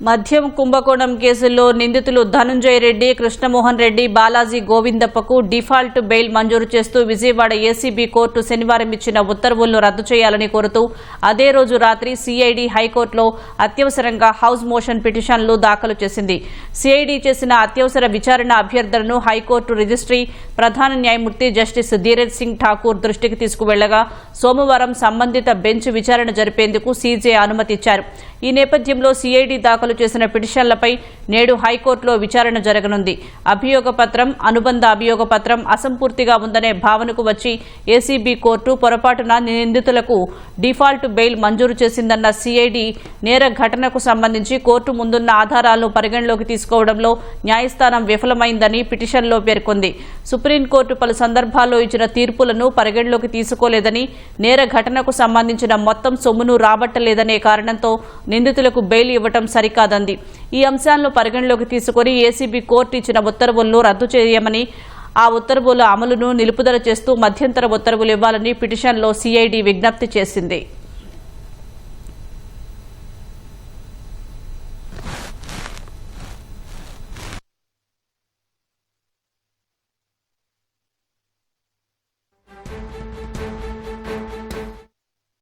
మద్యం కుంభకోణం కేసుల్లో నిందితులు ధనుంజయ రెడ్డి కృష్ణమోహన్ రెడ్డి బాలాజీ గోవిందప్పకు డిఫాల్ట్ బెయిల్ మంజూరు చేస్తూ విజయవాడ ఏసీబీ కోర్టు శనివారం ఇచ్చిన ఉత్తర్వులను రద్దు చేయాలని కోరుతూ అదే రోజు రాత్రి సిఐడి హైకోర్టులో అత్యవసరంగా హౌస్ మోషన్ పిటిషన్లు దాఖలు చేసింది. సిఐడి చేసిన అత్యవసర విచారణ అభ్యర్థనను హైకోర్టు రిజిస్ట్రీ ప్రధాన న్యాయమూర్తి జస్టిస్ ధీరజ్ సింగ్ ఠాకూర్ దృష్టికి తీసుకువెళ్ళగా సోమవారం సంబంధిత బెంచ్ విచారణ జరిపేందుకు సీజే అనుమతిచ్చారు. ఈ నేపథ్యంలో సిఐడి దాఖలు చేసిన పిటిషన్లపై నేడు హైకోర్టులో విచారణ జరగనుంది. అభియోగ పత్రం అనుబంధ అభియోగ పత్రం అసంపూర్తిగా ఉందనే భావనకు వచ్చి ఏసీబీ కోర్టు పొరపాటున నిందితులకు డిఫాల్ట్ బెయిల్ మంజూరు చేసిందన్న సిఐడి నేర ఘటనకు సంబంధించి కోర్టు ముందున్న ఆధారాలను పరిగణలోకి తీసుకోవడంలో న్యాయస్థానం విఫలమైందని పిటిషన్లో పేర్కొంది. సుప్రీంకోర్టు పలు సందర్భాల్లో ఇచ్చిన తీర్పులను పరిగణలోకి తీసుకోలేదని నేర ఘటనకు సంబంధించిన మొత్తం సొమ్మును రాబట్టలేదనే కారణంతో నిందితులకు బెయిల్ ఇవ్వటం సరికాదంది. ఈ అంశాలను పరిగణలోకి తీసుకుని ఏసీబీ కోర్టు ఇచ్చిన ఉత్తర్వులను రద్దు చేయమని ఆ ఉత్తర్వుల అమలును నిలుపుదల చేస్తూ మధ్యంతర ఉత్తర్వులు ఇవ్వాలని పిటిషన్లో సిఐడి విజ్ఞప్తి చేసింది.